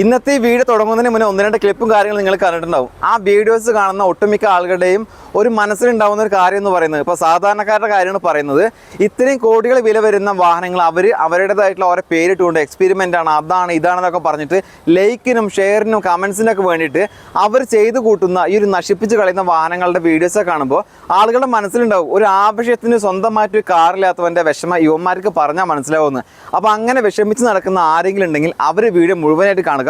ഇന്നത്തെ ഈ വീഡിയോ തുടങ്ങുന്നതിന് മുന്നേ ഒന്ന് രണ്ട് ക്ലിപ്പും കാര്യങ്ങളും നിങ്ങൾ കണ്ടിട്ടുണ്ടാവും. ആ വീഡിയോസ് കാണുന്ന ഒട്ടുമിക്ക ആളുകളുടെയും ഒരു മനസ്സിലുണ്ടാവുന്ന ഒരു കാര്യം എന്ന് പറയുന്നത്. ഇപ്പോൾ സാധാരണക്കാരുടെ കാര്യമാണ് പറയുന്നത്. ഇത്രയും കോടികൾ വില വരുന്ന വാഹനങ്ങൾ അവർ അവരുടേതായിട്ടുള്ള ഓരോ പേരിട്ടുകൊണ്ട് എക്സ്പെരിമെന്റ് ആണ് അതാണ് ഇതാണെന്നൊക്കെ പറഞ്ഞിട്ട് ലൈക്കിനും ഷെയറിനും കമൻസിനൊക്കെ വേണ്ടിയിട്ട് അവർ ചെയ്തു കൂട്ടുന്ന ഈ ഒരു നശിപ്പിച്ച് കളയുന്ന വാഹനങ്ങളുടെ വീഡിയോസൊക്കെ കാണുമ്പോൾ ആളുകളുടെ മനസ്സിലുണ്ടാവും. ഒരു ആവശ്യത്തിന് സ്വന്തമായിട്ട് ഒരു കാറില്ലാത്തവന്റെ വിഷമം യുവന്മാർക്ക് പറഞ്ഞാൽ മനസ്സിലാവുമെന്ന്. അപ്പോൾ അങ്ങനെ വിഷമിച്ച് നടക്കുന്ന ആരെങ്കിലും ഉണ്ടെങ്കിൽ അവർ വീഡിയോ മുഴുവനായിട്ട് കാണുക.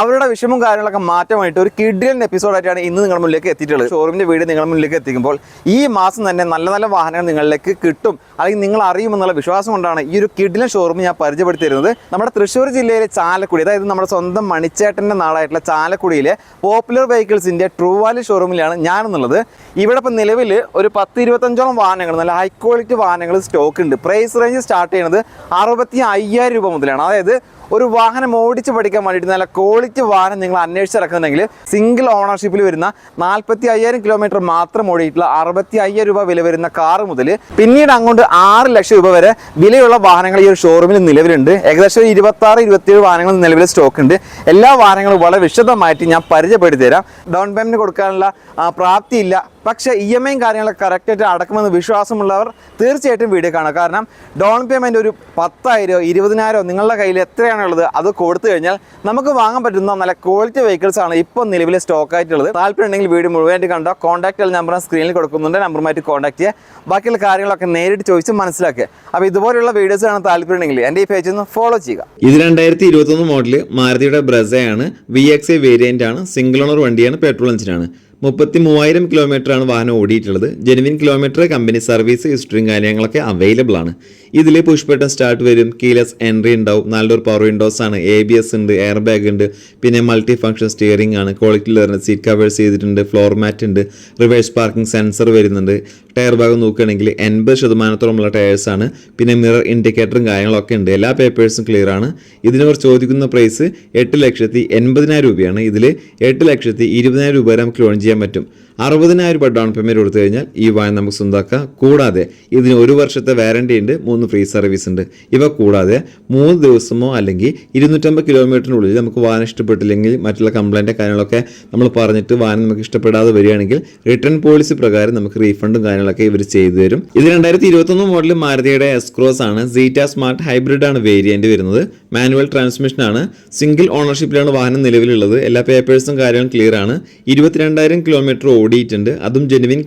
അവരുടെ വിഷമവും കാര്യങ്ങളൊക്കെ മാറ്റമായിട്ട് ഒരു കിഡിയൻ എപ്പിസോഡായിട്ടാണ് ഇന്ന് നിങ്ങളുടെ മുന്നിലേക്ക് എത്തിയിട്ടുള്ളത്. ഷോറൂമിന്റെ വീട് നിങ്ങളുടെ മുന്നിലേക്ക് എത്തിക്കുമ്പോൾ ഈ മാസം തന്നെ നല്ല നല്ല വാഹനങ്ങൾ നിങ്ങളിലേക്ക് കിട്ടും. അല്ലെങ്കിൽ നിങ്ങൾ അറിയുമെന്നുള്ള വിശ്വാസം കൊണ്ടാണ് ഈ ഒരു കിഡിലൻ ഷോറൂം ഞാൻ പരിചയപ്പെടുത്തി തരുന്നത്. നമ്മുടെ തൃശ്ശൂർ ജില്ലയിലെ ചാലക്കുടി അതായത് നമ്മുടെ സ്വന്തം മണിച്ചേട്ടന്റെ നാടായിട്ടുള്ള ചാലക്കുടിയിലെ പോപ്പുലർ വെഹിക്കിൾസിന്റെ ട്രൂ വാലി ഷോറൂമിലാണ് ഞാനെന്നുള്ളത്. ഇവിടെ ഇപ്പം നിലവിൽ ഒരു പത്ത് ഇരുപത്തഞ്ചോളം വാഹനങ്ങൾ നല്ല ഹൈ ക്വാളിറ്റി വാഹനങ്ങൾ സ്റ്റോക്ക് ഉണ്ട്. പ്രൈസ് റേഞ്ച് സ്റ്റാർട്ട് ചെയ്യുന്നത് അറുപത്തി അയ്യായിരം രൂപ മുതലാണ്. അതായത് ഒരു വാഹനം ഓടിച്ച് പഠിക്കാൻ വേണ്ടിയിട്ട് നല്ല ക്വാളിറ്റി വാഹനം നിങ്ങൾ അന്വേഷിച്ചിറക്കുന്നുണ്ടെങ്കിൽ സിംഗിൾ ഓണർഷിപ്പിൽ വരുന്ന നാൽപ്പത്തി അയ്യായിരം കിലോമീറ്റർ മാത്രം ഓടിയിട്ടുള്ള അറുപത്തി അയ്യായിരം രൂപ വില വരുന്ന കാർ മുതൽ പിന്നീട് അങ്ങോട്ട് ആറ് ലക്ഷം രൂപ വരെ വിലയുള്ള വാഹനങ്ങൾ ഈ ഒരു ഷോറൂമിൽ നിലവിലുണ്ട്. ഏകദേശം ഒരു ഇരുപത്തി ആറ് ഇരുപത്തിയേഴ് വാഹനങ്ങൾ നിലവിൽ സ്റ്റോക്ക് ഉണ്ട്. എല്ലാ വാഹനങ്ങളും വളരെ വിശദമായിട്ട് ഞാൻ പരിചയപ്പെടുത്തി തരാം. ഡൗൺ പേയ്മെന്റ് കൊടുക്കാനുള്ള പ്രാപ്തിയില്ല. പക്ഷേ ഇ എം ഐയും കാര്യങ്ങളൊക്കെ കറക്റ്റായിട്ട് അടക്കുമെന്ന് വിശ്വാസമുള്ളവർ തീർച്ചയായിട്ടും വീഡിയോ കാണുക. കാരണം ഡൗൺ പേയ്മെന്റ് ഒരു പത്തായിരോ ഇരുപതിനായിരോ നിങ്ങളുടെ കയ്യിൽ എത്രയാണുള്ളത് അത് കൊടുത്തു കഴിഞ്ഞാൽ നമുക്ക് വാങ്ങാൻ പറ്റുന്ന നല്ല ക്വാളിറ്റി വെഹിക്കിൾസ് ആണ് ഇപ്പോൾ നിലവിൽ സ്റ്റോക്ക് ആയിട്ടുള്ളത്. താല്പര്യം ഉണ്ടെങ്കിൽ വീഡിയോ മുഴുവനായിട്ട് കണ്ടോ? കോൺടാക്ട് നമ്പർ സ്ക്രീനിൽ കൊടുക്കുന്നുണ്ട്. നമ്പറുമായിട്ട് കോൺടാക്ട് ചെയ്യുക ബാക്കിയുള്ള കാര്യങ്ങളൊക്കെ നേരിട്ട് ചോദിച്ച് മനസ്സിലാക്കുക. അപ്പോൾ ഇതുപോലുള്ള വീഡിയോസ് ആണ് താല്പര്യം ഉണ്ടെങ്കിൽ എന്റെ ഈ പേജ് ഒന്ന് ഫോളോ ചെയ്യുക. ഇത് രണ്ടായിരത്തി ഇരുപത്തൊന്ന് മോഡൽ മാരുതിയുടെ ബ്രസയാണ് വി എക്സ് എ വേരിയന്റ് ആണ്. സിംഗിൾ ഓണർ വണ്ടിയാണ്. പെട്രോൾ എഞ്ചിനാണ് മുപ്പത്തി മൂവായിരം കിലോമീറ്റർ ആണ് വാഹനം ഓടിയിട്ടുള്ളത്. ജെനുവിൻ കിലോമീറ്റർ കമ്പനി സർവീസ് ഹിസ്റ്ററിയും കാര്യങ്ങളൊക്കെ അവൈലബിൾ ആണ്. ഇതിൽ പുഷ് ബട്ടൺ സ്റ്റാർട്ട് വരും. കീലെസ് എൻട്രി ഉണ്ടാവും. നല്ലൊരു പവർ വിൻഡോസ് ആണ്. എ ബി എസ് ഉണ്ട് എയർ ബാഗ് ഉണ്ട്. പിന്നെ മൾട്ടി ഫംഗ്ഷൻ സ്റ്റിയറിംഗ് ആണ്. ക്വാളിറ്റിയിൽ വരുന്ന സീറ്റ് കവേഴ്സ് ചെയ്തിട്ടുണ്ട്. ഫ്ലോർ മാറ്റ് ഉണ്ട്. റിവേഴ്സ് പാർക്കിംഗ് സെൻസർ വരുന്നുണ്ട്. ടയർ ഭാഗം നോക്കുകയാണെങ്കിൽ എൺപത് ശതമാനത്തോളമുള്ള ടയേഴ്സ് ആണ്. പിന്നെ മിറർ ഇൻഡിക്കേറ്ററും കാര്യങ്ങളൊക്കെ ഉണ്ട്. എല്ലാ പേപ്പേഴ്സും ക്ലിയർ ആണ്. ഇതിനവർ ചോദിക്കുന്ന പ്രൈസ് എട്ട് ലക്ഷത്തി എൺപതിനായിരം രൂപയാണ്. ഇതിൽ എട്ട് ലക്ഷത്തി ഇരുപതിനായിരം രൂപ വരെ നമുക്ക് ലോൺ ചെയ്യാൻ പറ്റും. അറുപതിനായിരം രൂപ ഡൗൺ പേയ്മെന്റ് കൊടുത്തു കഴിഞ്ഞാൽ ഈ വാഹനം നമുക്ക് സ്വന്തമാക്കാം. കൂടാതെ ഇതിന് ഒരു വർഷത്തെ വാറണ്ടി ഉണ്ട് മൂന്ന് ഫ്രീ സർവീസ് ഉണ്ട്. ഇവ കൂടാതെ മൂന്ന് ദിവസമോ അല്ലെങ്കിൽ ഇരുന്നൂറ്റമ്പത് കിലോമീറ്ററിനുള്ളിൽ നമുക്ക് വാഹനം ഇഷ്ടപ്പെട്ടില്ലെങ്കിൽ മറ്റുള്ള കംപ്ലൈന്റ് കാര്യങ്ങളൊക്കെ നമ്മൾ പറഞ്ഞിട്ട് വാഹനം നമുക്ക് ഇഷ്ടപ്പെടാതെ വരികയാണെങ്കിൽ റിട്ടേൺ പോളിസി പ്രകാരം നമുക്ക് റീഫണ്ടും കാര്യങ്ങളൊക്കെ ഇവർ ചെയ്തു തരും. ഇത് രണ്ടായിരത്തി ഇരുപത്തൊന്ന് മോഡൽ മാരുതിയുടെ എസ്ക്രോസ് ആണ്. സീറ്റ സ്മാർട്ട് ഹൈബ്രിഡ് ആണ് വേരിയന്റ് വരുന്നത്. മാനുവൽ ട്രാൻസ്മിഷൻ ആണ്. സിംഗിൾ ഓണർഷിപ്പിലാണ് വാഹനം നിലവിലുള്ളത്. എല്ലാ പേപ്പേഴ്സും കാര്യങ്ങളും ക്ലിയർ ആണ്. ഇരുപത്തിരണ്ടായിരം കിലോമീറ്റർ ഓടിയിട്ടുണ്ട്. അതും ജെനുവിൻ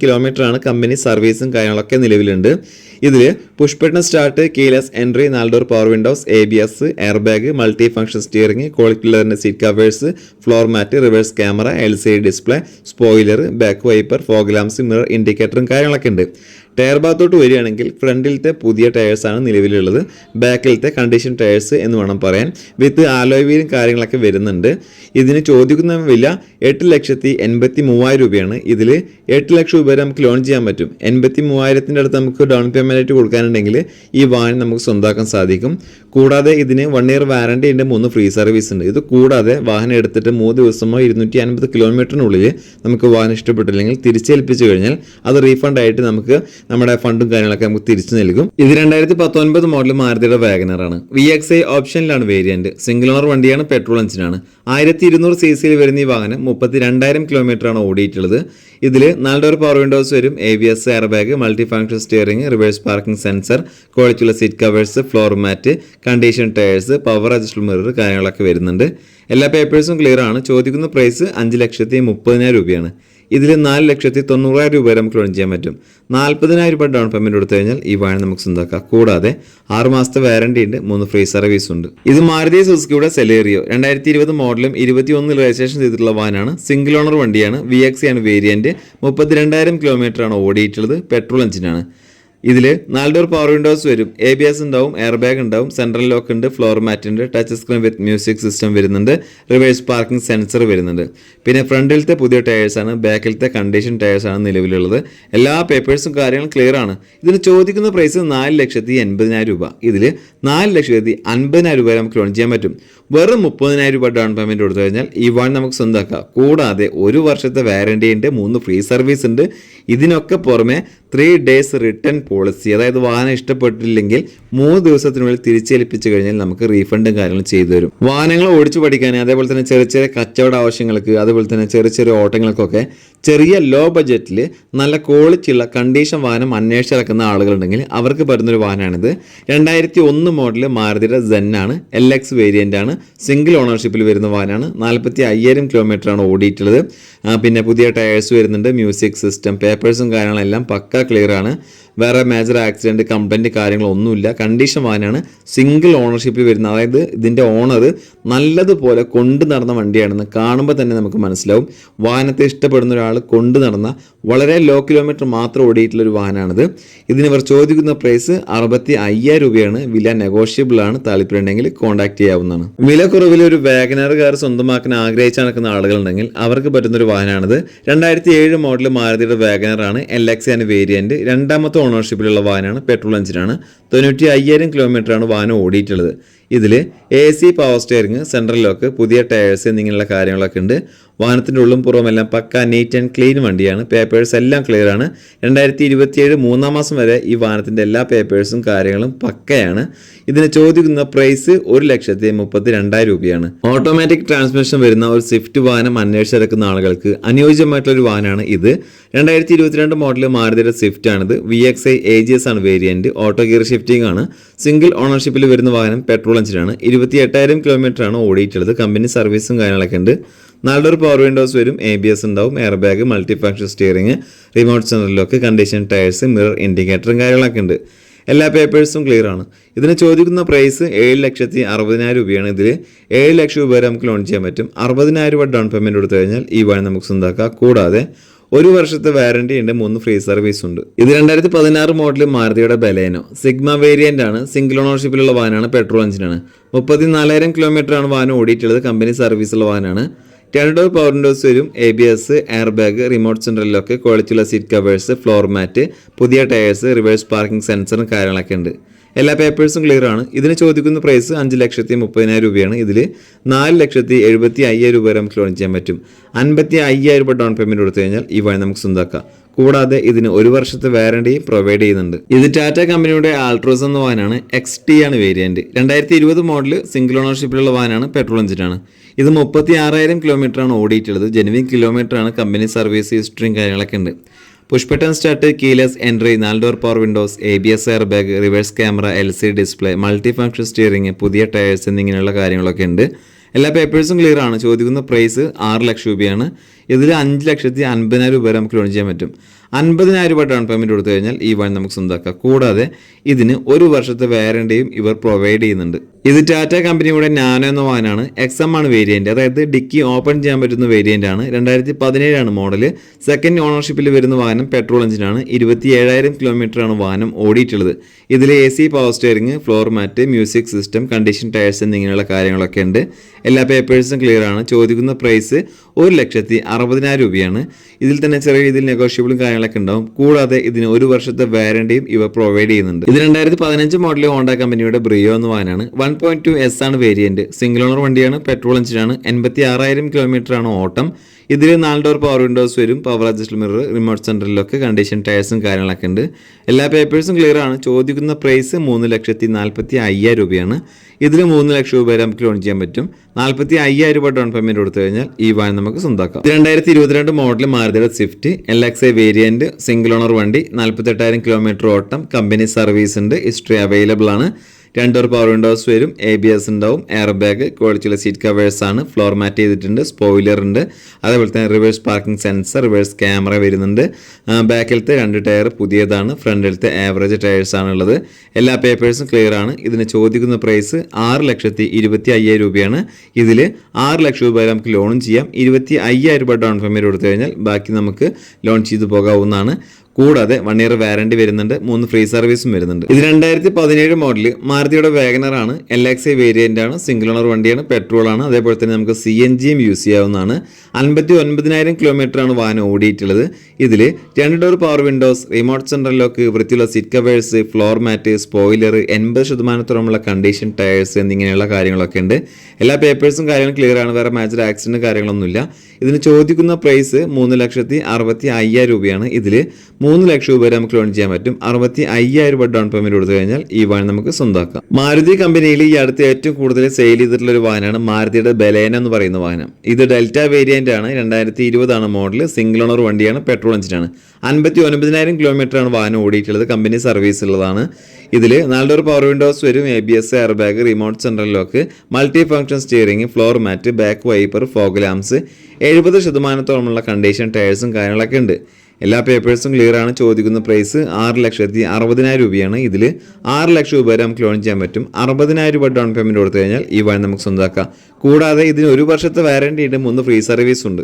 ആണ്. കമ്പനി സർവീസും കാര്യങ്ങളൊക്കെ നിലവിലുണ്ട്. ഇതിൽ push button start keyless entry നാല് door power windows A B S air bag multi function steering quality seat covers floor mat reverse camera L C D display spoiler back wiper fog lamps mirror ഇൻഡിക്കേറ്ററും കാര്യങ്ങളൊക്കെ ഉണ്ട്. Tyre ഭാഗത്തോട്ട് വരികയാണെങ്കിൽ ഫ്രണ്ടിലത്തെ പുതിയ ടയേഴ്സാണ് നിലവിലുള്ളത്. ബാക്കിലത്തെ condition tyres എന്ന് വേണം പറയാൻ. വിത്ത് ആലോയവീലും കാര്യങ്ങളൊക്കെ വരുന്നുണ്ട്. ഇതിന് ചോദിക്കുന്ന വില എട്ട് ലക്ഷത്തി എൺപത്തി മൂവായിരം രൂപയാണ്. ഇതിൽ എട്ട് ലക്ഷം രൂപ വരെ നമുക്ക് ലോൺ ചെയ്യാൻ പറ്റും. എൺപത്തി മൂവായിരത്തിന്റെ അടുത്ത് നമുക്ക് ഡൗൺ പേയ്മെന്റ് ആയിട്ട് കൊടുക്കാനുണ്ടെങ്കിൽ ഈ വാഹനം നമുക്ക് സ്വന്താക്കാൻ സാധിക്കും. കൂടാതെ ഇതിന് വൺ ഇയർ വാറണ്ടി ഉണ്ട് മൂന്ന് ഫ്രീ സർവീസ് ഉണ്ട്. ഇത് കൂടാതെ വാഹനം എടുത്തിട്ട് മൂന്ന് ദിവസമോ ഇരുന്നൂറ്റി അൻപത് കിലോമീറ്ററിനുള്ളിൽ നമുക്ക് വാഹനം ഇഷ്ടപ്പെട്ടില്ലെങ്കിൽ തിരിച്ചേൽപ്പിച്ചു കഴിഞ്ഞാൽ അത് റീഫണ്ട് ആയിട്ട് നമുക്ക് നമ്മുടെ ഫണ്ടും കാര്യങ്ങളൊക്കെ നമുക്ക് തിരിച്ചു നൽകും. ഇത് രണ്ടായിരത്തി പത്തൊൻപത് മോഡൽ മാരുതിയുടെ ആണ്. വി എക്സ് ഐ ഓപ്ഷനിലാണ് വേരിയന്റ് സിംഗിൾ ഓണർ വണ്ടിയാണ് പെട്രോൾ എഞ്ചിനാണ് ആയിരത്തി ഇരുന്നൂറ് സി സിയിൽ വരുന്ന ഈ വാഹനം മുപ്പത്തി രണ്ടായിരം കിലോമീറ്റർ ആണ് ഓടിയിട്ടുള്ളത്. ഇതിൽ നാല് ഒരു പവർ വിൻഡോസ് വരും A B S air bag multi function steering reverse parking sensor ക്വാളിറ്റിയുള്ള seat covers floor mat condition tyres power adjustable mirror കാര്യങ്ങളൊക്കെ വരുന്നുണ്ട്. എല്ലാ പേപ്പേഴ്സും ക്ലിയർ ആണ്. ചോദിക്കുന്ന പ്രൈസ് അഞ്ച് ലക്ഷത്തി മുപ്പതിനായിരം രൂപയാണ്. ഇതിൽ നാല് ലക്ഷത്തി തൊണ്ണൂറായിരം രൂപ വരെ നമുക്ക് ലോൺ ചെയ്യാൻ പറ്റും. നാൽപ്പതിനായിരം രൂപ ഡൗൺ പേയ്മെന്റ് കൊടുത്തു കഴിഞ്ഞാൽ ഈ വാഹനം നമുക്ക് സ്വന്തമാക്കാം. കൂടാതെ ആറ് മാസത്തെ വാറണ്ടി ഉണ്ട് മൂന്ന് ഫ്രീ സർവീസ് ഉണ്ട്. ഇത് മാരുതി സുസുക്കിയുടെ സെലേറിയോ. രണ്ടായിരത്തി ഇരുപത് മോഡലും ഇരുപത്തി ഒന്നിൽ രജിസ്ട്രേഷൻ ചെയ്തിട്ടുള്ള വാഹനമാണ് സിംഗിൾ ഓണർ വണ്ടിയാണ്. വി എക്സ് ആണ് വേരിയന്റ് മുപ്പത്തിരണ്ടായിരം കിലോമീറ്റർ ആണ് ഓടിയിട്ടുള്ളത്. പെട്രോൾ എഞ്ചിനാണ് ഇതിൽ നാല് ഡോർ പവർ വിൻഡോസ് വരും. എ ബി എസ് ഉണ്ടാവും എയർ ബാഗ് ഉണ്ടാവും സെൻട്രൽ ലോക്ക് ഉണ്ട് ഫ്ലോർ മാറ്റ് ഉണ്ട് touch screen with music system വരുന്നുണ്ട് റിവേഴ്സ് പാർക്കിംഗ് സെൻസർ വരുന്നുണ്ട്. പിന്നെ ഫ്രണ്ടിലത്തെ പുതിയ ടയേഴ്സ് ആണ് ബാക്കിലത്തെ കണ്ടീഷൻ ടയേഴ്സ് ആണ് നിലവിലുള്ളത്. എല്ലാ പേപ്പേഴ്സും കാര്യങ്ങളും ക്ലിയർ ആണ്. ഇതിന് ചോദിക്കുന്ന പ്രൈസ് നാല് ലക്ഷത്തി എൺപതിനായിരം രൂപ. ഇതിൽ നാല് ലക്ഷത്തി അൻപതിനായിരം രൂപ നമുക്ക് ലോൺ ചെയ്യാൻ പറ്റും. വെറും മുപ്പതിനായിരം രൂപ ഡൗൺ പേയ്മെന്റ് കൊടുത്തു കഴിഞ്ഞാൽ ഈ വൺ നമുക്ക് സ്വന്തമാക്കാം കൂടാതെ ഒരു വർഷത്തെ വാറണ്ടി ഉണ്ട് മൂന്ന് ഫ്രീ സർവീസ് ഉണ്ട്. ഇതിനൊക്കെ പുറമെ ത്രീ ഡേയ്സ് റിട്ടേൺ പോളിസി അതായത് വാഹനം ഇഷ്ടപ്പെട്ടില്ലെങ്കിൽ മൂന്ന് ദിവസത്തിനുള്ളിൽ തിരിച്ചേൽപ്പിച്ചു കഴിഞ്ഞാൽ നമുക്ക് റീഫണ്ടും കാര്യങ്ങളും ചെയ്തു തരും. വാഹനങ്ങൾ ഓടിച്ചു പഠിക്കാൻ അതേപോലെ തന്നെ ചെറിയ ചെറിയ കച്ചവട ആവശ്യങ്ങൾക്ക് അതേപോലെ തന്നെ ചെറിയ ചെറിയ ഓട്ടങ്ങൾക്കൊക്കെ ചെറിയ ലോ ബഡ്ജറ്റിൽ നല്ല ക്വാളിറ്റിയുള്ള കണ്ടീഷൻ വാഹനം അന്വേഷിച്ചിറക്കുന്ന ആളുകളുണ്ടെങ്കിൽ അവർക്ക് പറ്റുന്നൊരു വാഹനമാണിത്. രണ്ടായിരത്തി ഒന്ന് മോഡൽ മാരുതിയുടെ ആണ് എൽ എക്സ് വേരിയന്റ് ആണ് സിംഗിൾ ഓണർഷിപ്പിൽ വരുന്ന വാഹനമാണ്. നാൽപ്പത്തി അയ്യായിരം കിലോമീറ്റർ ആണ് ഓടിയിട്ടുള്ളത്. പിന്നെ പുതിയ ടയേഴ്സ് വരുന്നുണ്ട്. മ്യൂസിക് സിസ്റ്റം പേപ്പേഴ്സും കാര്യങ്ങളെല്ലാം പക്ക ക്ലിയർ ആണ്. വേറെ മേജർ ആക്സിഡന്റ് കംപ്ലൈന്റ് കാര്യങ്ങളൊന്നുമില്ല. കണ്ടീഷൻ വാഹനമാണ് സിംഗിൾ ഓണർഷിപ്പിൽ വരുന്ന അതായത് ഇതിന്റെ ഓണർ നല്ലതുപോലെ കൊണ്ടു നടന്ന വണ്ടിയാണെന്ന് കാണുമ്പോൾ തന്നെ നമുക്ക് മനസ്സിലാവും. വാഹനത്തെ ഇഷ്ടപ്പെടുന്ന ഒരാൾ കൊണ്ടു നടന്ന വളരെ ലോ കിലോമീറ്റർ മാത്രം ഓടിയിട്ടുള്ള ഒരു വാഹനമാണിത് ഇതിന് ഇവർ ചോദിക്കുന്ന പ്രൈസ് അറുപത്തി അയ്യായിരം രൂപയാണ്. വില നെഗോഷ്യബിൾ ആണ്. താല്പര്യമുണ്ടെങ്കിൽ കോൺടാക്ട് ചെയ്യാവുന്നതാണ്. വില കുറവിൽ ഒരു വാഗനർ കാർ സ്വന്തമാക്കാൻ ആഗ്രഹിച്ച് നടക്കുന്ന ആളുകളുണ്ടെങ്കിൽ അവർക്ക് പറ്റുന്ന ഒരു വാഹനമാണിത് രണ്ടായിരത്തി ഏഴ് മോഡൽ മാരുതിയുടെ വാഗനർ ആണ്. എൽ എക്സ് ആൻഡ് വേരിയന്റ് രണ്ടാമത്തെ ഓണർഷിപ്പിലുള്ള വാഹനമാണ്. പെട്രോൾ എഞ്ചിനാണ് തൊണ്ണൂറ്റി അയ്യായിരം കിലോമീറ്ററാണ് വാഹനം ഓടിയിട്ടുള്ളത്. ഇതിൽ A C power steering central lock പുതിയ ടയേഴ്സ് എന്നിങ്ങനെയുള്ള കാര്യങ്ങളൊക്കെ ഉണ്ട്. വാഹനത്തിന്റെ ഉള്ളും പുറമെല്ലാം പക്ക നീറ്റ് ആൻഡ് ക്ലീൻ വണ്ടിയാണ്. പേപ്പേഴ്സ് എല്ലാം ക്ലിയർ ആണ്. രണ്ടായിരത്തി ഇരുപത്തിയേഴ് മൂന്നാം മാസം വരെ ഈ വാഹനത്തിന്റെ എല്ലാ പേപ്പേഴ്സും കാര്യങ്ങളും പക്കയാണ്. ഇതിന് ചോദിക്കുന്ന പ്രൈസ് ഒരു ലക്ഷത്തി മുപ്പത്തി രണ്ടായിരം രൂപയാണ്. ഓട്ടോമാറ്റിക് ട്രാൻസ്മിഷൻ വരുന്ന ഒരു സ്വിഫ്റ്റ് വാഹനം അന്വേഷിച്ചെടുക്കുന്ന ആളുകൾക്ക് അനുയോജ്യമായിട്ടുള്ള ഒരു വാഹനമാണ് ഇത്. രണ്ടായിരത്തി ഇരുപത്തിരണ്ട് മോഡൽ മാരുതിയുടെ സ്വിഫ്റ്റ് ആണിത്. V X I A G S ആണ് വേരിയന്റ് ഓട്ടോ ഗിയർ ഷിഫ്റ്റിംഗ് ആണ്. സിംഗിൾ ഓണർഷിപ്പിൽ വരുന്ന വാഹനം പെട്രോൾ എഞ്ചിനാണ് ഇരുപത്തി എട്ടായിരം ആണ് ഓടിയിട്ടുള്ളത്. കമ്പനി സർവീസും കാര്യങ്ങളൊക്കെ ഉണ്ട്. നല്ലൊരു പവർ വിൻഡോസ് വരും എ ബി എസ് ഉണ്ടാവും air bag multi function steering remote central lock condition tyres mirror ഇൻഡിക്കേറ്ററും കാര്യങ്ങളൊക്കെ ഉണ്ട്. എല്ലാ പേപ്പേഴ്സും ക്ലിയർ ആണ്. ഇതിന് ചോദിക്കുന്ന പ്രൈസ് ഏഴ് ലക്ഷത്തി അറുപതിനായിരം രൂപയാണ്. ഇതിൽ ഏഴ് ലക്ഷം രൂപ വരെ നമുക്ക് ലോൺ ചെയ്യാൻ പറ്റും. അറുപതിനായിരം രൂപ ഡൗൺ പേയ്മെന്റ് കൊടുത്തു കഴിഞ്ഞാൽ ഈ വഴി നമുക്ക് സ്വന്തമാക്കാം കൂടാതെ ഒരു വർഷത്തെ വാറണ്ടി ഉണ്ട് മൂന്ന് ഫ്രീ സർവീസ് ഉണ്ട്. ഇത് രണ്ടായിരത്തി പതിനാറ് മോഡൽ മാരുതിയുടെ ബലേനോ. സിഗ്മ വേരിയന്റ് ആണ്. സിംഗിൾ ഓണർഷിപ്പിലുള്ള വാഹനമാണ് പെട്രോൾ എഞ്ചിനാണ് മുപ്പത്തിനാലായിരം കിലോമീറ്റർ ആണ് വാഹനം ഓടിയിട്ടുള്ളത്. കമ്പനി സർവീസുള്ള വാഹനമാണ് രണ്ട് ഡോർ പവർ വിൻഡോസ് വരും. A B S air bag remote സെന്ററിലൊക്കെ ക്വാളിറ്റിയുള്ള സീറ്റ് കവേഴ്സ് ഫ്ലോർ മാറ്റ് പുതിയ ടയേഴ്സ് റിവേഴ്സ് പാർക്കിംഗ് സെൻസറും കാര്യങ്ങളൊക്കെ ഉണ്ട്. എല്ലാ പേപ്പേഴ്സും ക്ലിയർ ആണ്. ഇതിന് ചോദിക്കുന്ന പ്രൈസ് അഞ്ച് ലക്ഷത്തി മുപ്പതിനായിരം രൂപയാണ്. ഇതിൽ നാല് ലക്ഷത്തി എഴുപത്തി അയ്യായിരം രൂപ വരെ നമുക്ക് ലോൺ ചെയ്യാൻ പറ്റും. അൻപത്തി അയ്യായിരം രൂപ ഡൗൺ പേയ്മെന്റ് കൊടുത്തു കഴിഞ്ഞാൽ ഈ വഴി നമുക്ക് സ്വന്തമാക്കാം കൂടാതെ ഇതിന് ഒരു വർഷത്തെ വാറണ്ടി പ്രൊവൈഡ് ചെയ്യുന്നുണ്ട്. ഇത് ടാറ്റ കമ്പനിയുടെ ആൾട്രോസ് എന്ന വാഹനമാണ്. എക്സ് ടി ആണ് വേരിയന്റ് രണ്ടായിരത്തി ഇരുപത് മോഡൽ സിംഗിൾ ഓണർഷിപ്പിലുള്ള വാഹനമാണ് പെട്രോൾ എഞ്ചിനാണ് ഇത് മുപ്പത്തി ആറായിരം കിലോമീറ്റർ ആണ് ഓടിയിട്ടുള്ളത്. ജെനുവിൻ കിലോമീറ്റർ ആണ്. കമ്പനി സർവീസ് ഹിസ്റ്ററിയും കാര്യങ്ങളൊക്കെ ഉണ്ട്. Push button start keyless entry നാല് door power windows A B S air bag reverse camera L C display multi function steering പുതിയ ടയേഴ്സ് എന്നിങ്ങനെയുള്ള കാര്യങ്ങളൊക്കെ ഉണ്ട്. എല്ലാ പേപ്പേഴ്സും ക്ലിയർ ആണ്. ചോദിക്കുന്ന പ്രൈസ് ആറ് ലക്ഷം രൂപയാണ്. ഇതിൽ അഞ്ച് ലക്ഷത്തി അൻപതിനായിരം രൂപ വരെ നമുക്ക് ലോൺ ചെയ്യാൻ പറ്റും. അൻപതിനായിരം രൂപ ഡൗൺ പേയ്മെന്റ് കൊടുത്തു കഴിഞ്ഞാൽ ഈ വൺ നമുക്ക് സ്വന്തമാക്കാം കൂടാതെ ഇതിന് ഒരു വർഷത്തെ വാറണ്ടിയും ഇവർ പ്രൊവൈഡ് ചെയ്യുന്നുണ്ട്. ഇത് ടാറ്റ കമ്പനിയുടെ നാനോ എന്ന വാഹനമാണ്. എക്സം ആണ് വേരിയന്റ് അതായത് ഡിക്കി ഓപ്പൺ ചെയ്യാൻ പറ്റുന്ന വേരിയന്റ് ആണ്. രണ്ടായിരത്തി പതിനേഴാണ് മോഡൽ സെക്കൻഡ് ഓണർഷിപ്പിൽ വരുന്ന വാഹനം പെട്രോൾ എഞ്ചിനാണ് ഇരുപത്തി ഏഴായിരം ആണ് വാഹനം ഓടിയിട്ടുള്ളത്. ഇതിൽ A C power steering floor mat music system condition tyres എന്നിങ്ങനെയുള്ള കാര്യങ്ങളൊക്കെ ഉണ്ട്. എല്ലാ പേപ്പേഴ്സും ക്ലിയർ ആണ്. ചോദിക്കുന്ന പ്രൈസ് ഒരു ലക്ഷത്തി അറുപതിനായിരം രൂപയാണ്. ഇതിൽ തന്നെ ചെറിയ രീതിയിൽ നെഗോഷ്യബിളും കാര്യങ്ങളൊക്കെ ഉണ്ടാവും. കൂടാതെ ഇതിന് ഒരു വർഷത്തെ വാരണ്ടിയും ഇവ പ്രൊവൈഡ് ചെയ്യുന്നുണ്ട്. ഇത് രണ്ടായിരത്തി പതിനഞ്ച് മോഡൽ ഹോണ്ട കമ്പനിയുടെ ബ്രിയോ എന്ന വാഹനമാണ്. വൺ പോയിന്റ് ടു എസ് ആണ് വേരിയന്റ് സിംഗിൾ ഓണർ വണ്ടിയാണ് പെട്രോൾ എഞ്ചിനാണ് എൺപത്തി ആറായിരം കിലോമീറ്റർ ആണ് ഓട്ടം. ഇതിൽ നാല് ഡോർ പവർ വിൻഡോസ് വരും പവർ അഡ്ജസ്റ്റ് മിറർ റിമോട്ട് സെന്ററിലൊക്കെ കണ്ടീഷൻ ടയർസും കാര്യങ്ങളൊക്കെ ഉണ്ട്. എല്ലാ പേപ്പേഴ്സും ക്ലിയർ ആണ്. ചോദിക്കുന്ന പ്രൈസ് മൂന്ന് ലക്ഷത്തി നാൽപ്പത്തി അയ്യായിരം രൂപയാണ്. ഇതിൽ മൂന്ന് ലക്ഷം രൂപ വരെ നമുക്ക് ലോൺ ചെയ്യാൻ പറ്റും. നാൽപ്പത്തി അയ്യായിരം രൂപ ഡൗൺ പേയ്മെന്റ് കൊടുത്തു കഴിഞ്ഞാൽ ഈ വാഹനം നമുക്ക് സ്വന്തമാക്കാം. രണ്ടായിരത്തി ഇരുപത്തിരണ്ട് model മാരുതിയുടെ Swift L X I variant single owner വണ്ടി നാൽപ്പത്തെട്ടായിരം കിലോമീറ്റർ ഓട്ടം കമ്പനി സർവീസ് ഉണ്ട് ഹിസ്റ്ററി അവൈലബിൾ ആണ്. രണ്ടോർ പവർ വിൻഡോസ് വരും എ ബി എസ് ഉണ്ടാവും എയർ ബാഗ് ക്വാളിറ്റിയുള്ള സീറ്റ് കവേഴ്സ് ആണ് ഫ്ലോർ മാറ്റ് ചെയ്തിട്ടുണ്ട് സ്പോയിലർ ഉണ്ട്. അതേപോലെ തന്നെ reverse parking sensor reverse camera വരുന്നുണ്ട്. ബാക്കിലത്തെ രണ്ട് ടയർ പുതിയതാണ് ഫ്രണ്ടിലത്തെ ആവറേജ് ടയേഴ്സ് ആണുള്ളത്. എല്ലാ പേപ്പേഴ്സും ക്ലിയർ ആണ്. ഇതിന് ചോദിക്കുന്ന പ്രൈസ് ആറ് ലക്ഷത്തി ഇരുപത്തി അയ്യായിരം രൂപയാണ്. ഇതിൽ ആറ് ലക്ഷം രൂപ നമുക്ക് ലോണും ചെയ്യാം. ഇരുപത്തി അയ്യായിരം രൂപ ഡൗൺ പേയ്മെന്റ് കൊടുത്തു കഴിഞ്ഞാൽ ബാക്കി നമുക്ക് ലോൺ ചെയ്തു പോകാവുന്നതാണ്. കൂടാതെ വൺ ഇയർ വാറണ്ടി വരുന്നുണ്ട് മൂന്ന് ഫ്രീ സർവീസും വരുന്നുണ്ട്. ഇത് രണ്ടായിരത്തി പതിനേഴ് മോഡൽ മാരുതിയുടെ വേഗനർ ആണ് എൽ എക്സ് ഐ വേരിയന്റ് ആണ് സിംഗിൾ ഓണർ വണ്ടിയാണ് പെട്രോൾ ആണ് അതേപോലെ തന്നെ നമുക്ക് സി എൻ ജിയും യൂസ് ചെയ്യാവുന്നതാണ്. അൻപത്തി ഒൻപതിനായിരം കിലോമീറ്റർ ആണ് വാഹനം ഓടിയിട്ടുള്ളത്. ഇതിൽ രണ്ട് door power windows remote central lock വൃത്തിയുള്ള seat covers floor mat spoiler എൺപത് ശതമാനത്തോളമുള്ള കണ്ടീഷൻ ടയേഴ്സ് എന്നിങ്ങനെയുള്ള കാര്യങ്ങളൊക്കെ ഉണ്ട്. എല്ലാ പേപ്പേഴ്സും കാര്യങ്ങളും ക്ലിയർ ആണ് വേറെ മാച്ചർ ആക്സിഡന്റ് കാര്യങ്ങളൊന്നുമില്ല. ഇതിന് ചോദിക്കുന്ന പ്രൈസ് മൂന്ന് ലക്ഷത്തി അറുപത്തി അയ്യായിരം രൂപയാണ്. ഇതിൽ മൂന്ന് ലക്ഷം രൂപ നമുക്ക് ലോൺ ചെയ്യാൻ പറ്റും. അറുപത്തി അയ്യായിരം രൂപ ഡൗൺ പേയ്മെന്റ് കൊടുത്തു കഴിഞ്ഞാൽ ഈ വാഹനം നമുക്ക് സ്വന്തമാക്കാം. മാരുതി കമ്പനിയിൽ ഈ അടുത്ത് ഏറ്റവും കൂടുതൽ സെയിൽ ചെയ്തിട്ടുള്ള ഒരു വാഹനമാണ് മാരുതിയുടെ ബലേന എന്ന് പറയുന്ന വാഹനം. ഇത് ഡെൽറ്റ വേരിയന്റ് ആണ്. രണ്ടായിരത്തി ഇരുപതാണ് മോഡൽ സിംഗിൾ ഓണർ വണ്ടിയാണ്. പെട്രോൾ എഞ്ചിനാണ് അൻപത്തി ഒൻപതിനായിരം കിലോമീറ്റർ ആണ് വാഹനം ഓടിയിട്ടുള്ളത്. കമ്പനി സർവീസ് ഉള്ളതാണ്. ഇതിൽ നാല് ഡോർ പവർ വിൻഡോസ് വരും A B S air bag remote central lock multi function steering floor mat back wiper fog lamps എഴുപത് ശതമാനത്തോളമുള്ള കണ്ടീഷൻ ടയേഴ്സും കാര്യങ്ങളൊക്കെ ഉണ്ട്. എല്ലാ പേപ്പേഴ്സും ക്ലിയർ ആണ് ചോദിക്കുന്ന പ്രൈസ് ആറ് ലക്ഷത്തി അറുപതിനായിരം രൂപയാണ്. ഇതിൽ ആറ് ലക്ഷം രൂപ വരെ നമുക്ക് ലോൺ ചെയ്യാൻ പറ്റും. അറുപതിനായിരം രൂപ ഡൗൺ പേയ്മെന്റ് കൊടുത്തു കഴിഞ്ഞാൽ ഈ വഴി നമുക്ക് സ്വന്തമാക്കാം. കൂടാതെ ഇതിന് ഒരു വർഷത്തെ വാറണ്ടി ഉണ്ട് മൂന്ന് ഫ്രീ സർവീസ് ഉണ്ട്.